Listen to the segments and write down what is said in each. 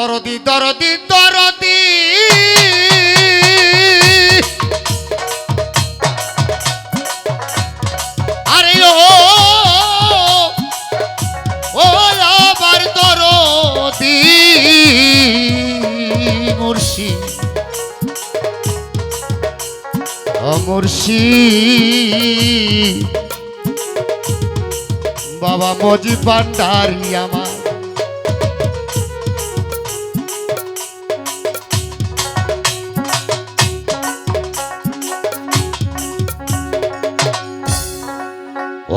দরদি দরদি দরদি। আরে ও ও দরদি মুর্শি। মুর্শি। বাবা মজি ভান্ডারি আমার।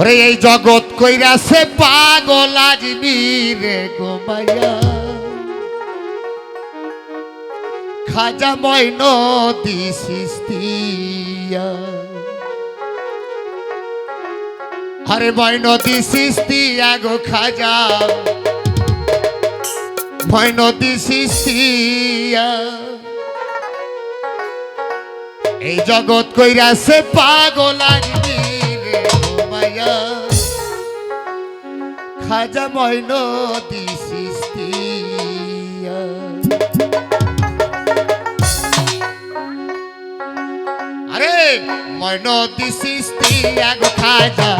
ওরে এই জগৎ কইরাছে পাগল আজমি রে গোমাইয়া খাজা ময়ন দিসিস্তিয়া আরে ময়ন দিসিস্তিয়া গো খাজা। ময়ন দিসিস্তিয়া এই জগৎ কইরাছে পাগল আজমি গোমাইয়া খাজা ময়ন দিসিস্তিয়া আরে ময়ন দিসিস্তিয়া গো খাজা।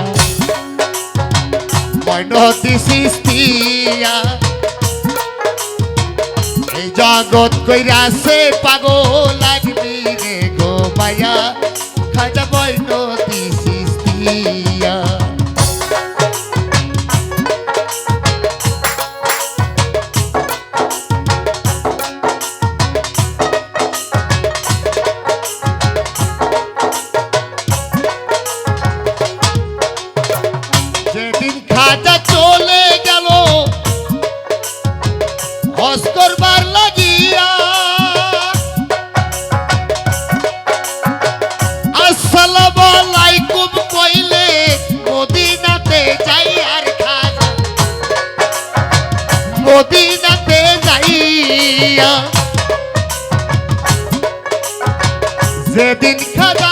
ময়ন দিসিস্তিয়া এই জগৎ কইরাছে পাগল লাগবি রে গো মায়া। খাজা ময়ন দিসিস্তিয়া যেদিন খাজা চলে গেল হস করবার লাগিয়া মদিনাতে যাইয়া যেদিন খাজা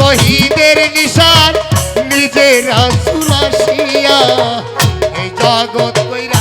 তহিদের নিশান নিজের সুরাশিয়া এই জগৎ কইরাছে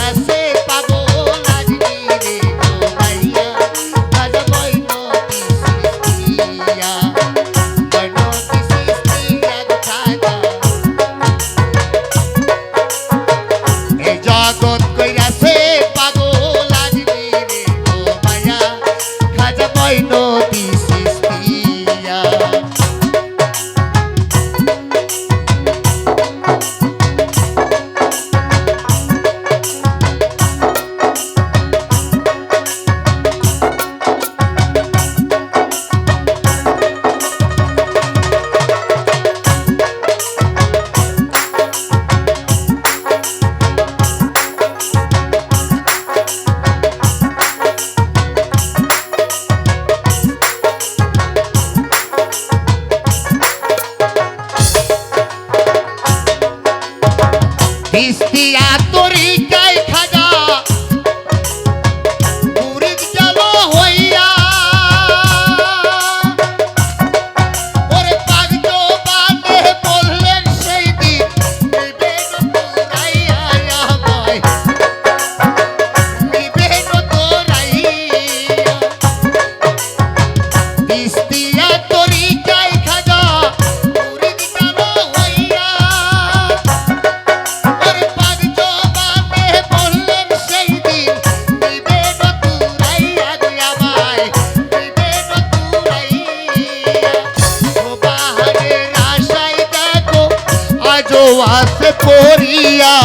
আসে পড়িয়া